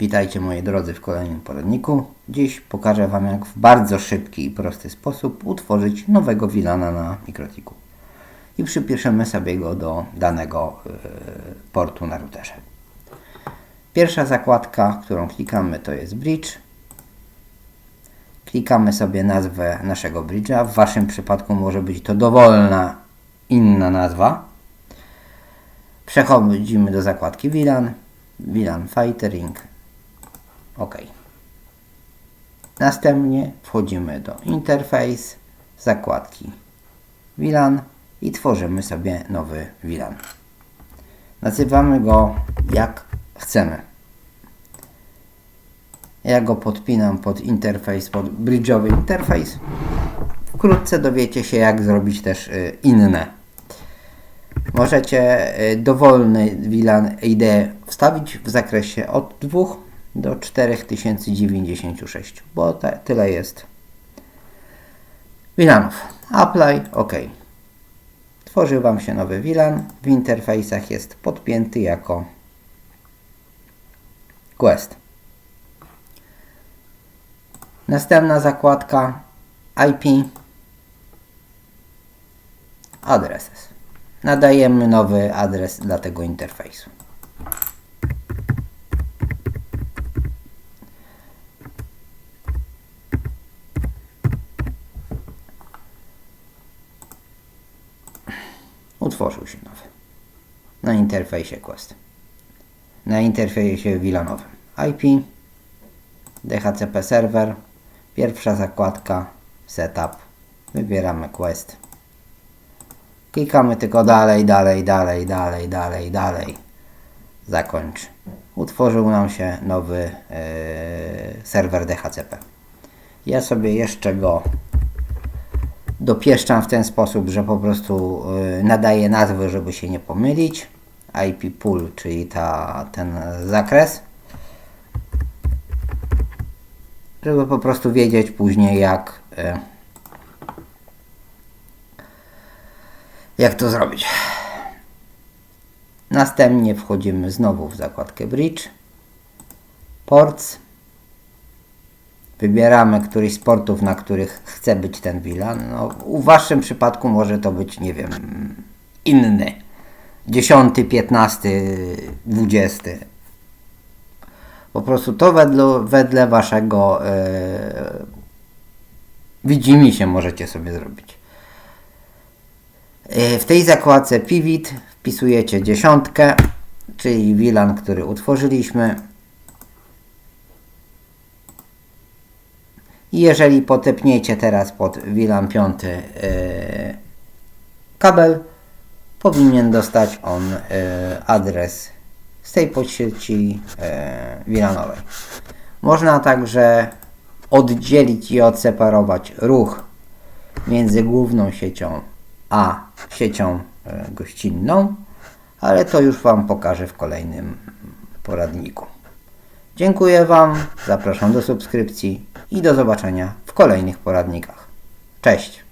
Witajcie moi drodzy w kolejnym poradniku. Dziś pokażę Wam jak w bardzo szybki i prosty sposób utworzyć nowego VLANa na Mikrotiku. I przypiszemy sobie go do danego yy, portu na routerze. Pierwsza zakładka, którą klikamy to jest bridge. Klikamy sobie nazwę naszego bridge'a. W Waszym przypadku może być to dowolna inna nazwa. Przechodzimy do zakładki VLAN. VLAN Fightering. OK. Następnie wchodzimy do Interface, zakładki VLAN i tworzymy sobie nowy VLAN. Nazywamy go jak chcemy. Ja go podpinam pod interfejs, pod bridge'owy interfejs. Wkrótce dowiecie się jak zrobić też y, inne. Możecie y, dowolny VLAN ID wstawić w zakresie od 2 do 4096, bo te, tyle jest VLANów. Apply, OK. Tworzy Wam się nowy VLAN. W interfejsach jest podpięty jako Quest. Następna zakładka IP Addresses. Nadajemy nowy adres dla tego interfejsu. Utworzył się nowy. Na interfejsie Quest. Na interfejsie VLANowym. IP DHCP serwer. Pierwsza zakładka Setup. Wybieramy Quest. Klikamy tylko dalej, dalej, dalej, dalej, dalej, dalej. Zakończ. Utworzył nam się nowy yy, serwer DHCP. Ja sobie jeszcze go dopieszczam w ten sposób, że po prostu yy, nadaję nazwę, żeby się nie pomylić. IP pool, czyli ta, ten zakres. Żeby po prostu wiedzieć później jak yy, jak to zrobić. Następnie wchodzimy znowu w zakładkę Bridge, Ports. Wybieramy któryś z portów, na których chce być ten VLAN. No, w Waszym przypadku może to być, nie wiem, inny. 10, 15, 20. Po prostu to wedle, wedle Waszego yy, widzimy się możecie sobie zrobić. W tej zakładce Pivot wpisujecie dziesiątkę, czyli VLAN, który utworzyliśmy. Jeżeli potepniecie teraz pod VLAN 5 yy, kabel, powinien dostać on yy, adres z tej podsieci yy, VLANowej. Można także oddzielić i odseparować ruch między główną siecią a siecią gościnną, ale to już Wam pokażę w kolejnym poradniku. Dziękuję Wam, zapraszam do subskrypcji i do zobaczenia w kolejnych poradnikach. Cześć!